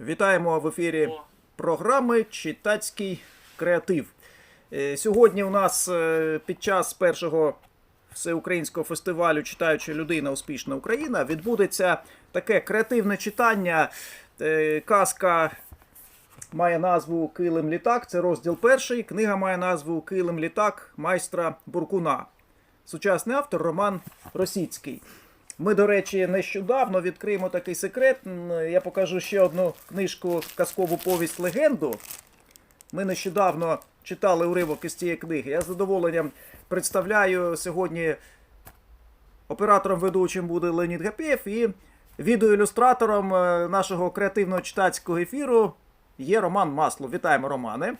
Вітаємо в ефірі програми Читацький креатив. Е, Сьогодні у нас е, під час першого всеукраїнського фестивалю Читаюча людина Успішна Україна відбудеться таке креативне читання. Е, Казка має назву Килим літак. Це розділ перший. Книга має назву Килим літак майстра Буркуна. Сучасний автор Роман Росіцький. Ми, до речі, нещодавно відкриємо такий секрет. Я покажу ще одну книжку казкову повість легенду. Ми нещодавно читали уривок із цієї книги. Я з задоволенням представляю сьогодні оператором ведучим буде Леонід Гапєв і відеоілюстратором е, нашого креативного читацького ефіру є Роман Маслов. Вітаємо, Романе.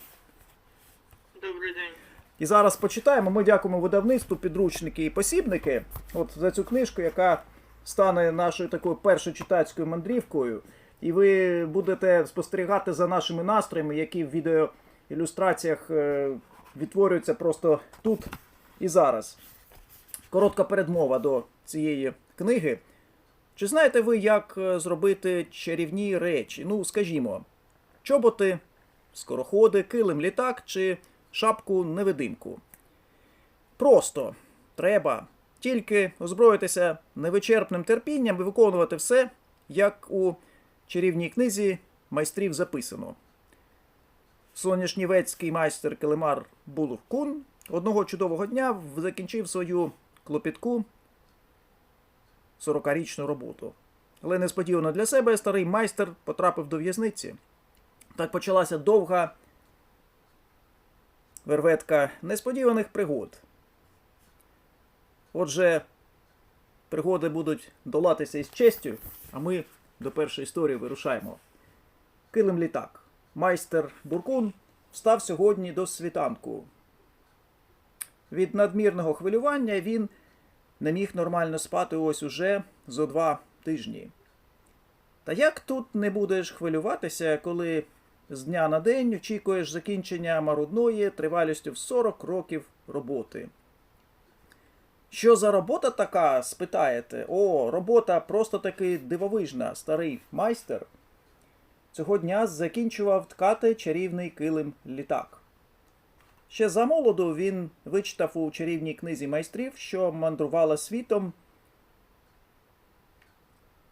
Добрий день. І зараз почитаємо. Ми дякуємо видавництву, підручники і посібники. От за цю книжку, яка стане нашою такою першою читацькою мандрівкою. І ви будете спостерігати за нашими настроями, які в відеоілюстраціях е, відтворюються просто тут і зараз. Коротка передмова до цієї книги. Чи знаєте ви, як е, зробити чарівні речі? Ну, скажімо, чоботи, скороходи, килим літак чи шапку невидимку. Просто треба тільки озброїтися невичерпним терпінням і виконувати все, як у чарівній книзі майстрів записано. Соняшнівецький майстер Келемар Булув-Кун одного чудового дня закінчив свою клопітку 40-річну роботу. Але несподівано для себе старий майстер потрапив до в'язниці. Так почалася довга верветка несподіваних пригод. Отже, пригоди будуть долатися із честю, а ми до першої історії вирушаємо. Килим літак. Майстер Буркун встав сьогодні до світанку. Від надмірного хвилювання він не міг нормально спати ось уже зо два тижні. Та як тут не будеш хвилюватися, коли з дня на день очікуєш закінчення марудної тривалістю в 40 років роботи? Що за робота така? спитаєте. О, робота просто таки дивовижна. Старий майстер цього дня закінчував ткати чарівний килим літак. Ще за молоду він вичитав у чарівній книзі майстрів, що мандрувала світом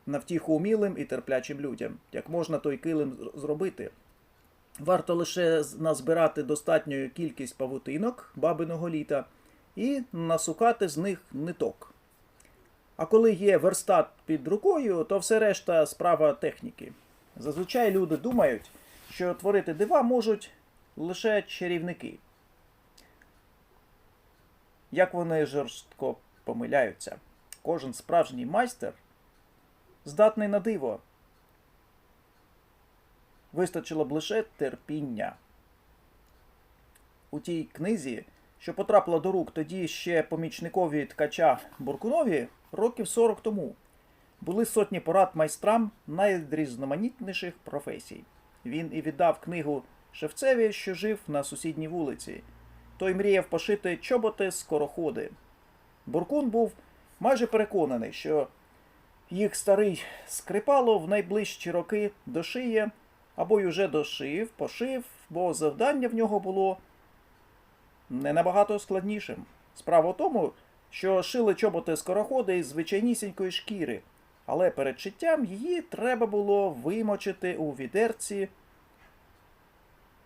на втіху умілим і терплячим людям. Як можна той килим зробити? Варто лише назбирати достатню кількість павутинок бабиного літа і насукати з них ниток. А коли є верстат під рукою, то все решта справа техніки. Зазвичай люди думають, що творити дива можуть лише чарівники. Як вони жорстко помиляються. Кожен справжній майстер здатний на диво. Вистачило б лише терпіння. У тій книзі, що потрапила до рук тоді ще помічникові ткача Буркунові років 40 тому, були сотні порад майстрам найрізноманітніших професій. Він і віддав книгу шевцеві, що жив на сусідній вулиці. Той мріяв пошити чоботи скороходи. Буркун був майже переконаний, що їх старий скрипало в найближчі роки дошиє, або й уже дошив, пошив, бо завдання в нього було не набагато складнішим. Справа в тому, що шили чоботи скороходи із звичайнісінької шкіри, але перед шиттям її треба було вимочити у відерці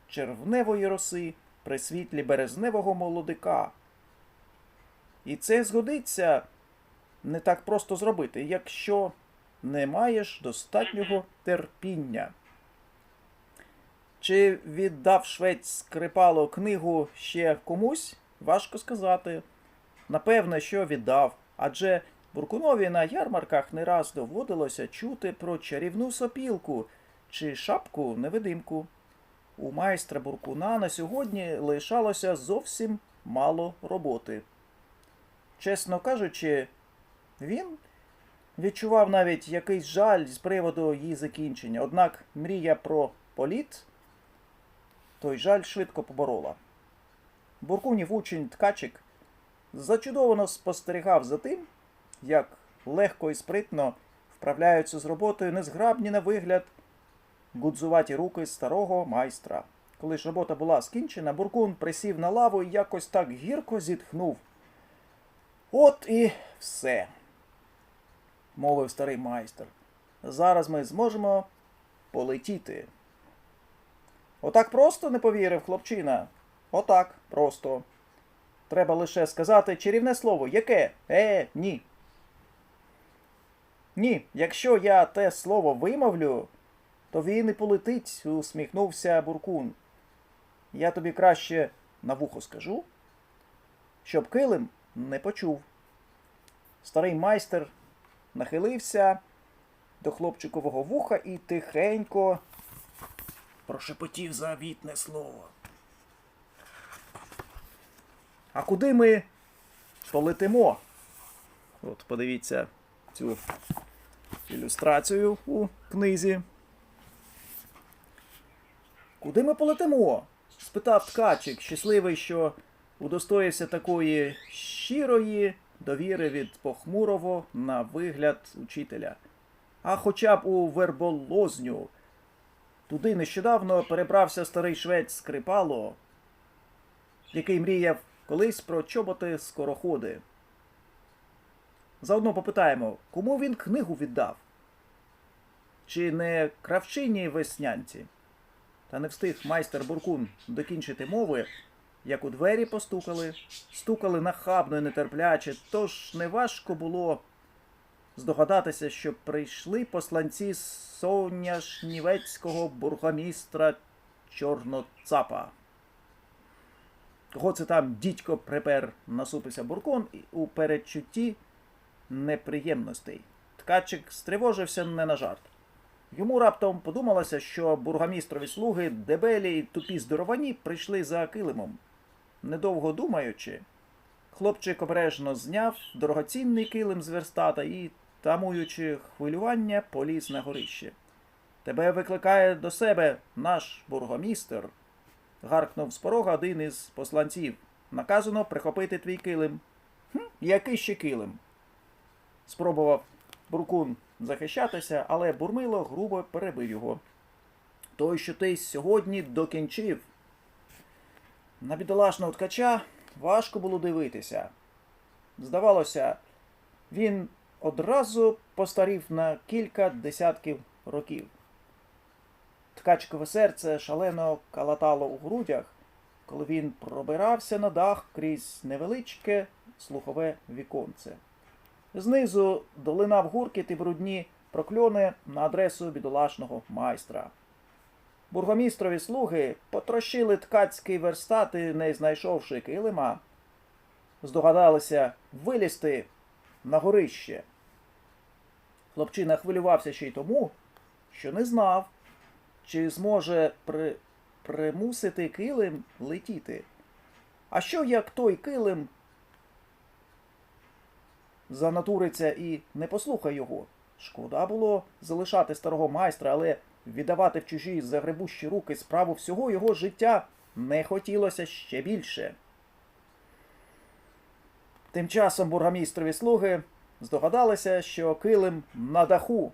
червневої роси при світлі березневого молодика. І це згодиться не так просто зробити, якщо не маєш достатнього терпіння. Чи віддав швець скрипало книгу ще комусь? Важко сказати. Напевне, що віддав, адже Буркунові на ярмарках не раз доводилося чути про чарівну сопілку чи шапку невидимку. У майстра Буркуна на сьогодні лишалося зовсім мало роботи. Чесно кажучи, він відчував навіть якийсь жаль з приводу її закінчення, однак мрія про політ той жаль швидко поборола. Буркунів учень ткачик зачудовано спостерігав за тим, як легко і спритно вправляються з роботою незграбні на вигляд гудзуваті руки старого майстра. Коли ж робота була скінчена, Буркун присів на лаву і якось так гірко зітхнув. От і все, мовив старий майстер. Зараз ми зможемо полетіти. Отак просто не повірив хлопчина. Отак просто. Треба лише сказати чарівне слово. Яке? Е, ні. Ні, якщо я те слово вимовлю, то він і полетить, усміхнувся Буркун. Я тобі краще на вухо скажу, щоб килим не почув. Старий майстер нахилився до хлопчикового вуха і тихенько прошепотів завітне слово. А куди ми полетимо? От подивіться цю ілюстрацію у книзі. Куди ми полетимо? спитав ткачик, щасливий, що удостоївся такої щирої довіри від похмурого на вигляд учителя. А хоча б у верболозню. Туди нещодавно перебрався старий швець Скрипало, який мріяв колись про чоботи скороходи. Заодно попитаємо, кому він книгу віддав? Чи не кравчині веснянці? Та не встиг майстер Буркун докінчити мови, як у двері постукали, стукали нахабно і нетерпляче, тож неважко було здогадатися, що прийшли посланці соняшнівецького бургомістра Чорноцапа. Кого це там дідько припер, насупився буркон у передчутті неприємностей. Ткачик стривожився не на жарт. Йому раптом подумалося, що бургомістрові слуги дебелі й тупі здоровані прийшли за килимом. Недовго думаючи, хлопчик обережно зняв дорогоцінний килим з верстата і, тамуючи хвилювання, поліз на горище. Тебе викликає до себе наш бургомістер, гаркнув з порога один із посланців. Наказано прихопити твій килим. Хм, який ще килим? Спробував Буркун захищатися, але Бурмило грубо перебив його. Той, що ти сьогодні докінчив. На бідолашного ткача важко було дивитися. Здавалося, він одразу постарів на кілька десятків років. Ткачкове серце шалено калатало у грудях, коли він пробирався на дах крізь невеличке слухове віконце. Знизу долинав гуркіт і брудні прокльони на адресу бідолашного майстра. Бургомістрові слуги потрощили ткацький верстат і, не знайшовши килима, здогадалися вилізти на горище. Хлопчина хвилювався ще й тому, що не знав, чи зможе при... примусити килим летіти. А що як той килим занатуриться і не послухай його. Шкода було залишати старого майстра, але віддавати в чужі загребущі руки справу всього його життя не хотілося ще більше. Тим часом бургомістрові слуги здогадалися, що килим на даху.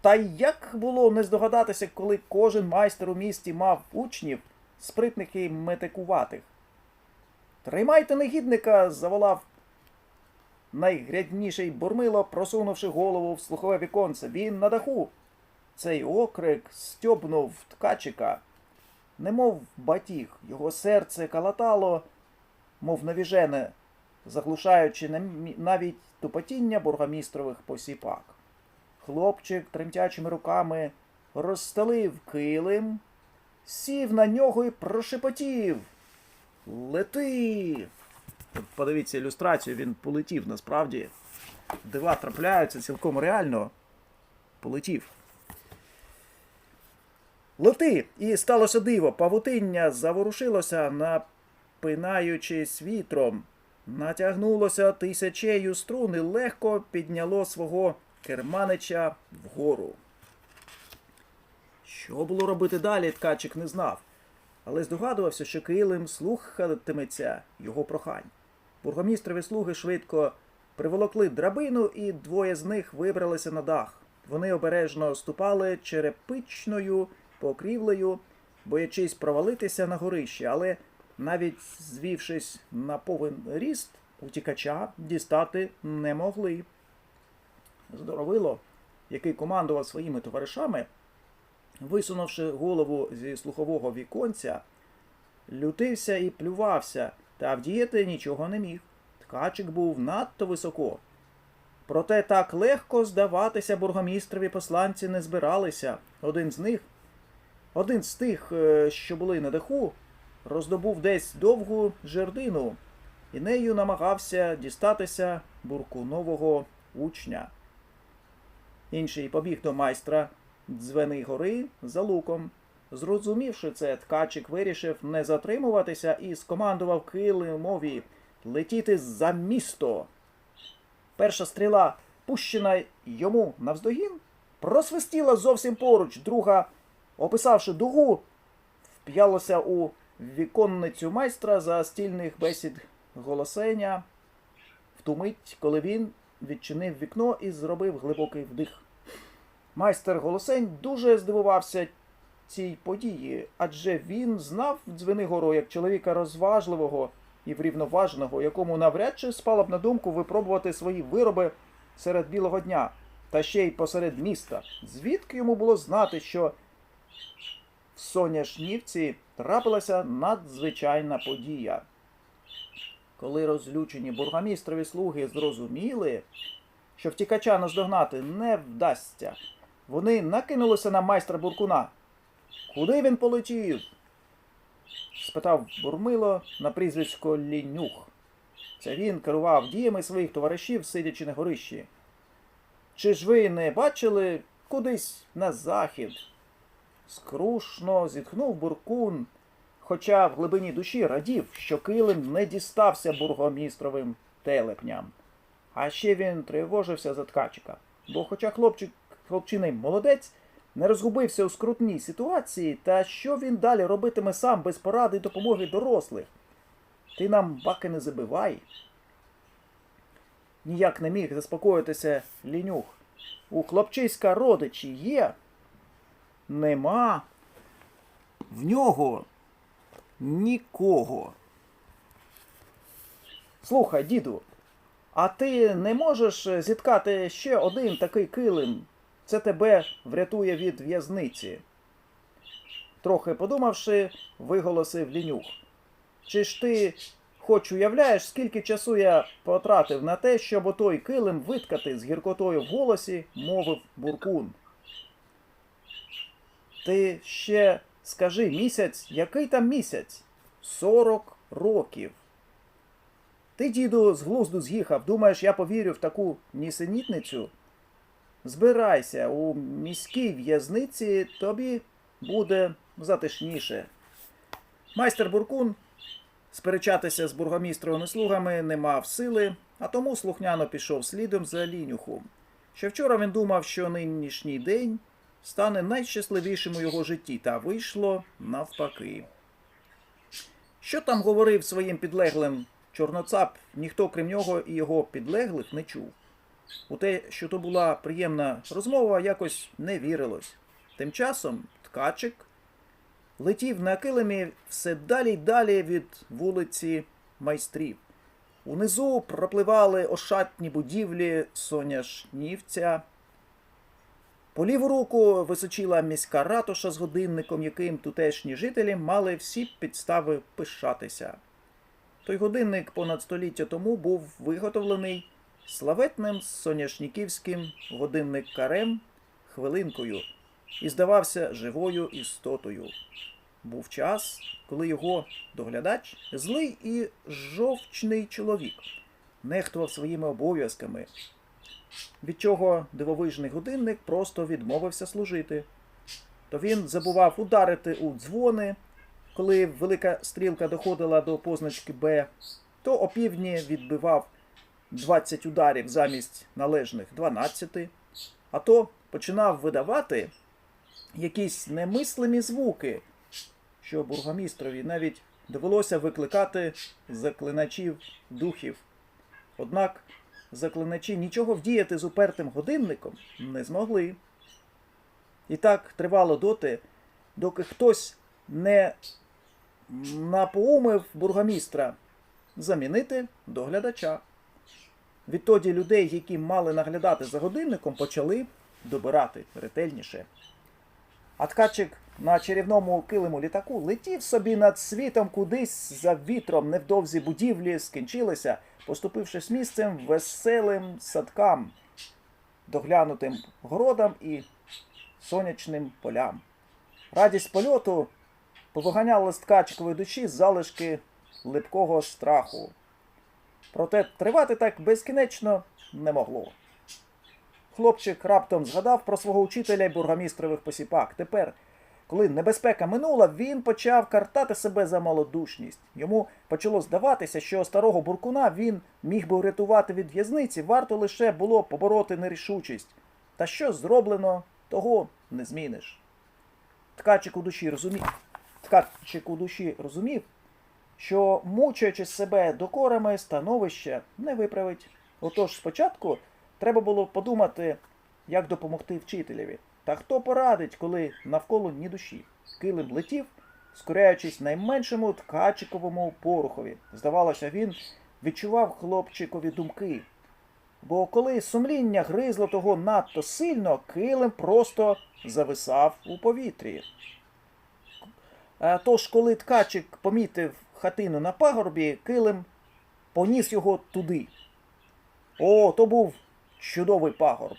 Та як було не здогадатися, коли кожен майстер у місті мав учнів, спритних і метикуватих. Тримайте негідника, заволав найгрядніший бурмило, просунувши голову в слухове віконце. Він на даху. Цей окрик стьобнув ткачика, немов батіг, його серце калатало, мов навіжене, заглушаючи навіть тупотіння бургомістрових посіпак. Хлопчик тремтячими руками розстелив килим, сів на нього і прошепотів. Лети! Подивіться ілюстрацію, він полетів насправді. Дива трапляються цілком реально. Полетів. Лети! І сталося диво. Павутиння заворушилося, напинаючись вітром. Натягнулося тисячею струн і легко підняло свого керманича вгору. Що було робити далі, ткачик не знав, але здогадувався, що килим слухатиметься його прохань. Бургомістрові слуги швидко приволокли драбину, і двоє з них вибралися на дах. Вони обережно ступали черепичною покрівлею, боячись провалитися на горище, але навіть звівшись на повен ріст, утікача дістати не могли. Здоровило, який командував своїми товаришами, висунувши голову зі слухового віконця, лютився і плювався, та вдіяти нічого не міг. Ткачик був надто високо. Проте так легко здаватися бургомістрові посланці не збиралися. Один з них, один з тих, е, що були на даху, роздобув десь довгу жердину і нею намагався дістатися буркунового учня. Інший побіг до майстра Дзвени гори за луком. Зрозумівши це, ткачик вирішив не затримуватися і скомандував килимові летіти за місто. Перша стріла, пущена йому навздогін, просвистіла зовсім поруч. Друга, описавши дугу, вп'ялося у віконницю майстра за стільних бесід голосення в ту мить, коли він відчинив вікно і зробив глибокий вдих. Майстер голосень дуже здивувався цій події, адже він знав Дзвенигору як чоловіка розважливого і врівноваженого, якому навряд чи спало б на думку випробувати свої вироби серед білого дня, та ще й посеред міста. Звідки йому було знати, що в Соняшнівці трапилася надзвичайна подія? Коли розлючені бургомістрові слуги зрозуміли, що втікача наздогнати не вдасться, вони накинулися на майстра буркуна. Куди він полетів? спитав Бурмило на прізвисько Лінюх. Це він керував діями своїх товаришів, сидячи на горищі. Чи ж ви не бачили кудись на захід? Скрушно зітхнув буркун, хоча в глибині душі радів, що килим не дістався бургомістровим телепням. А ще він тривожився за ткачика. Бо, хоча хлопчик, хлопчиний молодець, не розгубився у скрутній ситуації, та що він далі робитиме сам без поради й допомоги дорослих? Ти нам баки не забивай. Ніяк не міг заспокоїтися лінюх. У хлопчиська родичі є? Нема. В нього нікого. Слухай, діду, а ти не можеш зіткати ще один такий килим? Це тебе врятує від в'язниці. Трохи подумавши, виголосив лінюх. Чи ж ти хоч уявляєш, скільки часу я потратив на те, щоб отой килим виткати з гіркотою в голосі, мовив буркун. Ти ще скажи місяць, який там місяць? Сорок років. Ти, діду, з глузду з'їхав. Думаєш, я повірю в таку нісенітницю? Збирайся, у міській в'язниці тобі буде затишніше. Майстер Буркун сперечатися з бургомістровими слугами не мав сили, а тому слухняно пішов слідом за лінюхом. Ще вчора він думав, що нинішній день стане найщасливішим у його житті, та вийшло навпаки. Що там говорив своїм підлеглим чорноцап, ніхто крім нього і його підлеглих не чув. У те, що то була приємна розмова, якось не вірилось. Тим часом ткачик летів на килимі все далі й далі від вулиці майстрів. Унизу пропливали ошатні будівлі Соняшнівця. По ліву руку височила міська ратуша з годинником, яким тутешні жителі мали всі підстави пишатися. Той годинник понад століття тому був виготовлений славетним соняшниківським годинникарем хвилинкою і здавався живою істотою. Був час, коли його доглядач, злий і жовчний чоловік, нехтував своїми обов'язками, від чого дивовижний годинник просто відмовився служити. То він забував ударити у дзвони, коли велика стрілка доходила до позначки Б, то опівдні відбивав 20 ударів замість належних 12, а то починав видавати якісь немислимі звуки, що бургомістрові навіть довелося викликати заклиначів духів. Однак заклиначі нічого вдіяти з упертим годинником не змогли. І так тривало доти, доки хтось не напоумив бургомістра замінити доглядача. Відтоді людей, які мали наглядати за годинником, почали добирати ретельніше. А ткачик на чарівному килиму літаку летів собі над світом кудись за вітром невдовзі будівлі скінчилися, поступившись місцем веселим садкам, доглянутим городам і сонячним полям. Радість польоту повиганяла з ткачикової душі залишки липкого страху. Проте тривати так безкінечно не могло. Хлопчик раптом згадав про свого учителя й бургомістрових посіпак. Тепер, коли небезпека минула, він почав картати себе за малодушність. Йому почало здаватися, що старого буркуна він міг би врятувати від в'язниці, варто лише було побороти нерішучість. Та що зроблено, того не зміниш. Ткачик у душі розумів. Ткачик у душі розумів, що мучаючи себе докорами, становище не виправить. Отож, спочатку треба було подумати, як допомогти вчителеві. Та хто порадить, коли навколо ні душі. Килим летів, скоряючись найменшому ткачиковому порухові. Здавалося, він відчував хлопчикові думки. Бо коли сумління гризло того надто сильно, килим просто зависав у повітрі. Е, Тож, коли ткачик помітив хатину на пагорбі, килим поніс його туди. О, то був чудовий пагорб.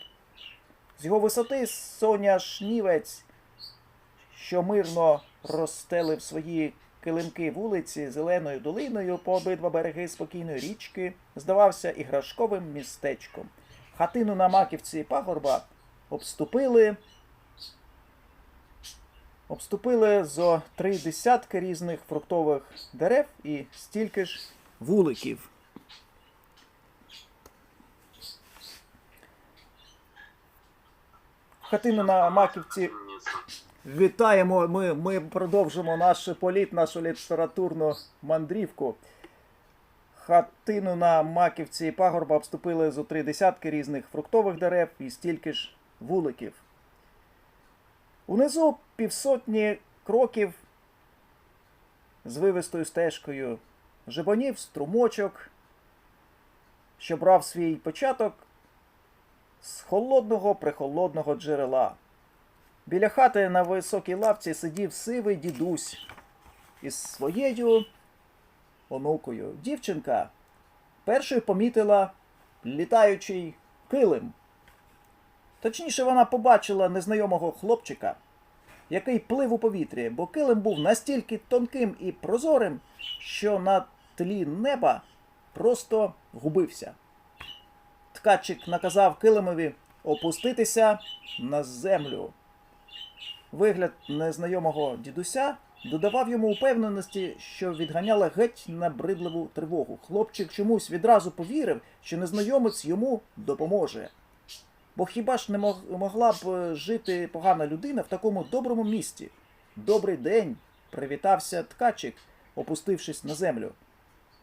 З його висоти соняшнівець, що мирно розстелив свої килимки вулиці зеленою долиною по обидва береги спокійної річки, здавався іграшковим містечком. Хатину на маківці пагорба обступили обступили зо три десятки різних фруктових дерев і стільки ж вуликів. Хатину на маківці вітаємо. Ми, ми продовжимо наш політ, нашу літературну мандрівку. Хатину на маківці пагорба обступили зо три десятки різних фруктових дерев і стільки ж вуликів. Унизу півсотні кроків з вивистою стежкою, жебонів струмочок, що брав свій початок з холодного прихолодного джерела. Біля хати на високій лавці сидів сивий дідусь із своєю онукою. Дівчинка першою помітила літаючий килим. Точніше, вона побачила незнайомого хлопчика, який плив у повітрі, бо килим був настільки тонким і прозорим, що на тлі неба просто губився. Ткачик наказав килимові опуститися на землю. Вигляд незнайомого дідуся додавав йому упевненості, що відганяла геть набридливу тривогу. Хлопчик чомусь відразу повірив, що незнайомець йому допоможе. Бо хіба ж не могла б е, жити погана людина в такому доброму місті? Добрий день, привітався ткачик, опустившись на землю.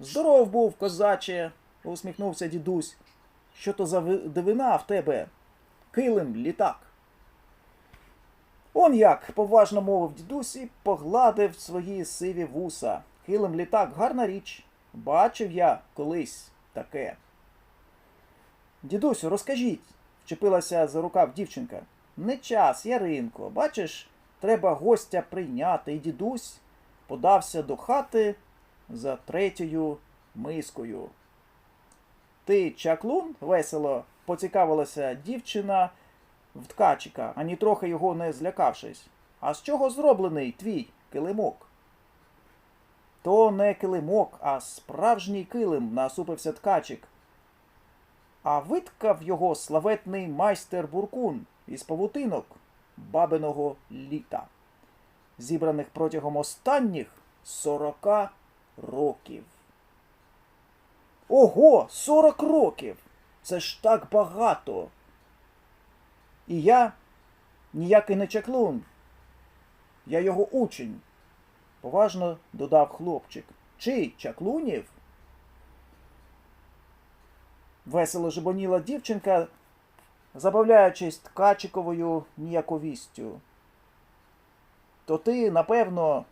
Здоров був, козаче, усміхнувся дідусь. Що то за дивина в тебе? Килим літак. Он як, поважно мовив дідусь і погладив свої сиві вуса. Килим літак гарна річ. Бачив я колись таке. Дідусю, розкажіть, вчепилася за рукав дівчинка. Не час, Яринко. Бачиш, треба гостя прийняти. І дідусь подався до хати за третьою мискою. Ти чаклун? весело поцікавилася дівчина в ткачика, ані трохи його не злякавшись. А з чого зроблений твій килимок? То не килимок, а справжній килим, насупився ткачик. А виткав його славетний майстер Буркун із павутинок бабиного літа, зібраних протягом останніх сорока років. Ого, сорок років! Це ж так багато. І я ніякий не чаклун. Я його учень, поважно додав хлопчик. Чи чаклунів? Весело жебоніла дівчинка, забавляючись ткачиковою ніяковістю. То ти, напевно,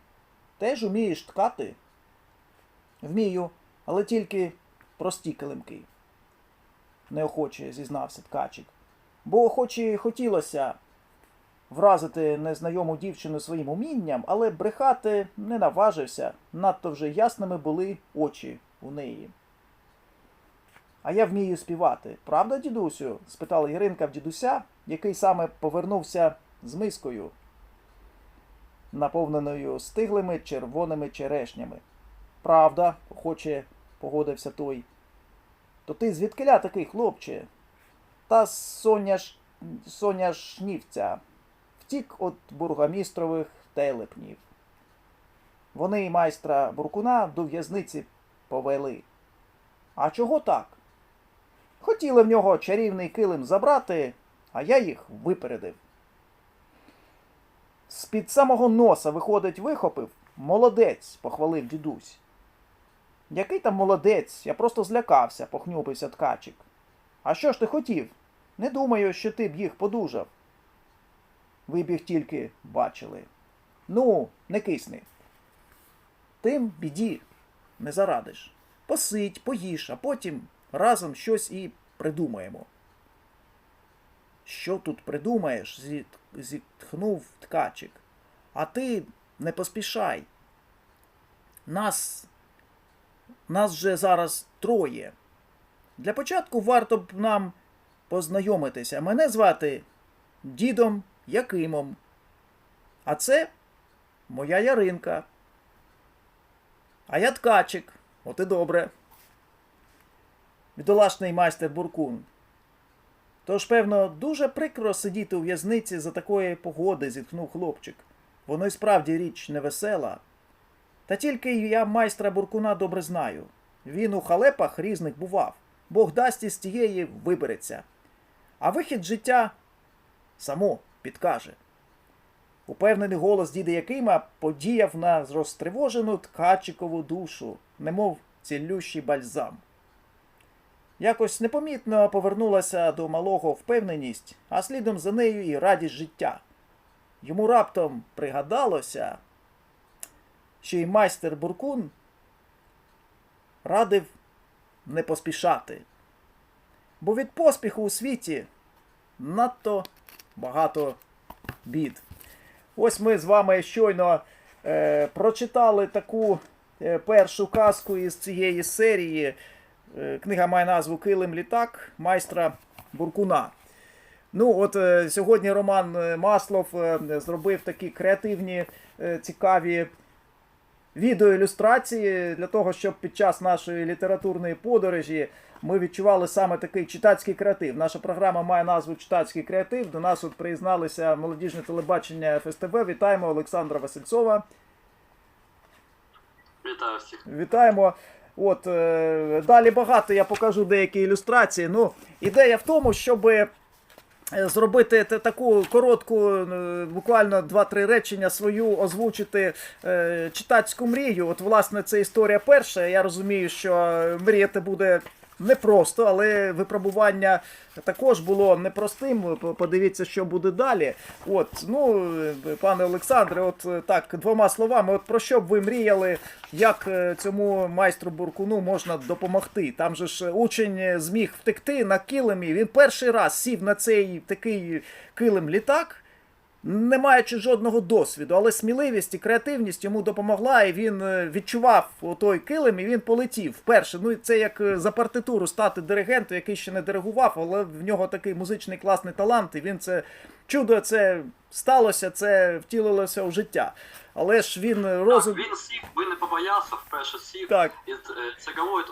теж умієш ткати? Вмію, але тільки прості килимки. Неохоче зізнався ткачик. Бо хоч і хотілося вразити незнайому дівчину своїм умінням, але брехати не наважився, надто вже ясними були очі у неї. А я вмію співати. Правда, дідусю? спитала Іринка в дідуся, який саме повернувся з мискою, наповненою стиглими червоними черешнями. Правда, охоче погодився той. То ти звідкиля такий, хлопче? Та з Соня, Ш... Соня Шнівця втік від бургомістрових телепнів. Вони майстра Буркуна до в'язниці повели. А чого так? Хотіли в нього чарівний килим забрати, а я їх випередив. З-під самого носа, виходить, вихопив. Молодець, похвалив дідусь. Який там молодець? Я просто злякався, похнюпився ткачик. А що ж ти хотів? Не думаю, що ти б їх подужав. Ви б їх тільки бачили. Ну, не кисни. Тим біді не зарадиш. Посидь, поїж, а потім разом щось і придумаємо. Що тут придумаєш? зітхнув ткачик. А ти не поспішай. Нас. Нас же зараз троє. Для початку варто б нам познайомитися. Мене звати дідом Якимом. А це моя Яринка. А я ткачик. От і добре. Бідолашний майстер Буркун. Тож, певно, дуже прикро сидіти у в'язниці за такої погоди, зітхнув хлопчик. Воно й справді річ невесела. Та тільки я майстра Буркуна добре знаю. Він у халепах різних бував. Бог дасть із тієї вибереться. А вихід життя само підкаже. Упевнений голос діда Якима подіяв на розтривожену ткачикову душу, немов цілющий бальзам. Якось непомітно повернулася до малого впевненість, а слідом за нею і радість життя. Йому раптом пригадалося, що й майстер Буркун радив не поспішати. Бо від поспіху у світі надто багато бід. Ось ми з вами щойно е, прочитали таку е, першу казку із цієї серії. Е, книга має назву Килим літак майстра Буркуна. Ну, от е, сьогодні Роман е, Маслов е, зробив такі креативні, е, цікаві відеоілюстрації для того, щоб під час нашої літературної подорожі ми відчували саме такий читацький креатив. Наша програма має назву Читацький креатив. До нас от приєдналися молодіжне телебачення ФСТВ. Вітаємо Олександра Васильцова. Вітаю всіх. Вітаємо. От е, далі багато я покажу деякі ілюстрації. Ну, ідея в тому, щоб зробити таку коротку, е, буквально 2-3 речення свою озвучити е, читацьку мрію. От, власне, це історія перша. Я розумію, що мріяти буде непросто, але випробування також було непростим. Подивіться, що буде далі. От, ну, е, пане Олександре, от е, так, двома словами, от про що б ви мріяли, як е, цьому майстру Буркуну можна допомогти? Там же ж учень зміг втекти на килимі. Він перший раз сів на цей такий килим літак. Не маючи жодного досвіду, але сміливість і креативність йому допомогла, і він е, відчував той килим, і він полетів вперше. Ну і це як е, за партитуру стати диригентом, який ще не диригував, але в нього такий музичний класний талант, і він це чудо, це сталося, це втілилося в життя. Але ж він розум. Так, він сів, він не побоявся, вперше сів. Так. І е, це говорить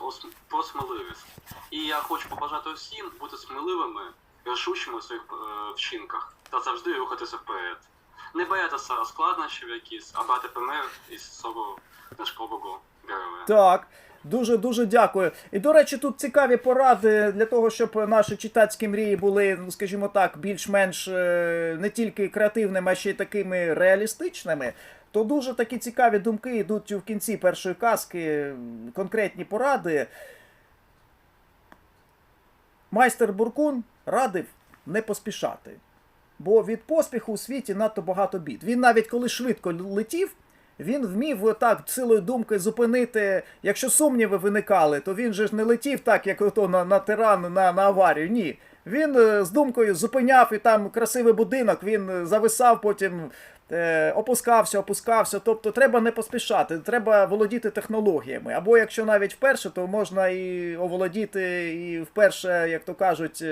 про сміливість. І я хочу побажати всім бути сміливими, рішучими в своїх е, вчинках та завжди рухатися вперед. Не боятися складнощів якісь, а брати пример із свого книжкового героя. Так. Дуже дуже дякую. І до речі, тут цікаві поради для того, щоб наші читацькі мрії були, ну скажімо так, більш-менш е, не тільки креативними, а ще й такими реалістичними. То дуже такі цікаві думки йдуть в кінці першої казки, конкретні поради. майстер Буркун радив не поспішати. Бо від поспіху у світі надто багато бід. Він навіть коли швидко летів, він вмів так силою думки зупинити. Якщо сумніви виникали, то він же ж не летів так, як ото на, на тиран, на, на аварію. Ні. Він е, з думкою зупиняв і там красивий будинок, він е, зависав, потім е, опускався, опускався. Тобто треба не поспішати, треба володіти технологіями. Або якщо навіть вперше, то можна і оволодіти, і вперше, як то кажуть.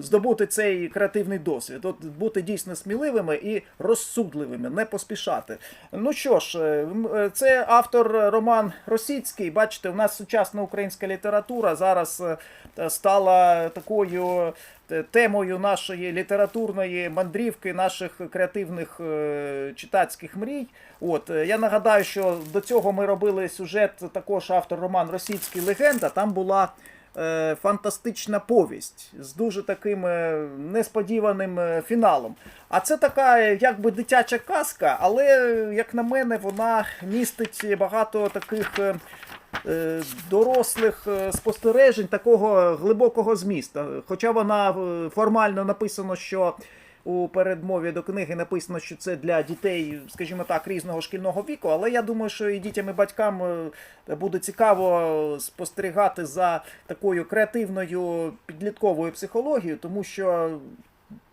Здобути цей креативний досвід, от бути дійсно сміливими і розсудливими, не поспішати. Ну що ж, е, е, це автор Роман Росіцький. Бачите, у нас сучасна українська література зараз е, стала такою темою нашої літературної мандрівки, наших креативних читацьких мрій. От я нагадаю, що до цього ми робили сюжет, також автор Роман Росіцький Легенда. Там була фантастична повість з дуже таким е, несподіваним е, фіналом. А це така е, якби дитяча казка, але, е, як на мене, вона містить багато таких. е, е, Дорослих е, спостережень такого глибокого змісту. Хоча вона е, формально написано, що у передмові до книги написано, що це для дітей, скажімо так, різного шкільного віку, але я думаю, що і дітям і батькам е, буде цікаво спостерігати за такою креативною підлітковою психологією, тому що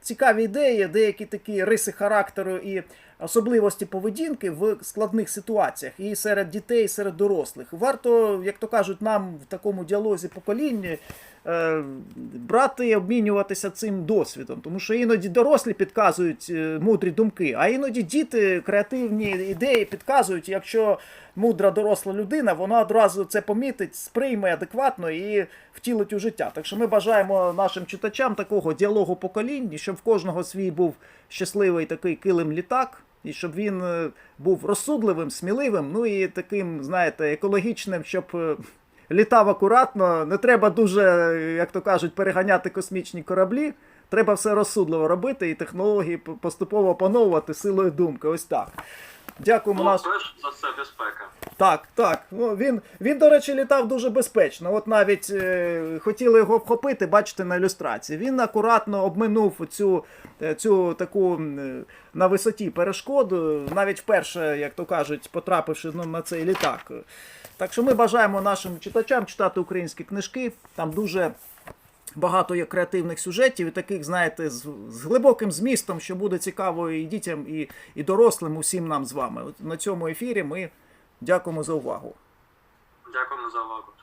цікаві ідеї, деякі такі риси характеру і особливості поведінки в складних ситуаціях і серед дітей, і серед дорослих. Варто, як то кажуть, нам в такому діалозі покоління е, брати і обмінюватися цим досвідом, тому що іноді дорослі підказують е, мудрі думки, а іноді діти креативні ідеї підказують. Якщо мудра доросла людина, вона одразу це помітить, сприйме адекватно і втілить у життя. Так що ми бажаємо нашим читачам такого діалогу поколінь, і щоб в кожного свій був щасливий такий килим літак. І щоб він е, був розсудливим, сміливим, ну і таким, знаєте, екологічним, щоб е, літав акуратно. Не треба дуже, е, як то кажуть, переганяти космічні кораблі. Треба все розсудливо робити і технології поступово опановувати силою думки. Ось так. Дякуємо Ну, наш. перш за все, безпека. Так, так. Ну, він, він, до речі, літав дуже безпечно. От навіть е, хотіли його вхопити, бачите, на ілюстрації. Він акуратно обминув цю, е, цю таку е, на висоті перешкоду, навіть вперше, як то кажуть, потрапивши ну, на цей літак. Так що ми бажаємо нашим читачам читати українські книжки. Там дуже багато є креативних сюжетів і таких, знаєте, з, з глибоким змістом, що буде цікаво і дітям, і, і дорослим, усім нам з вами. От на цьому ефірі ми дякуємо за увагу. Дякуємо за увагу.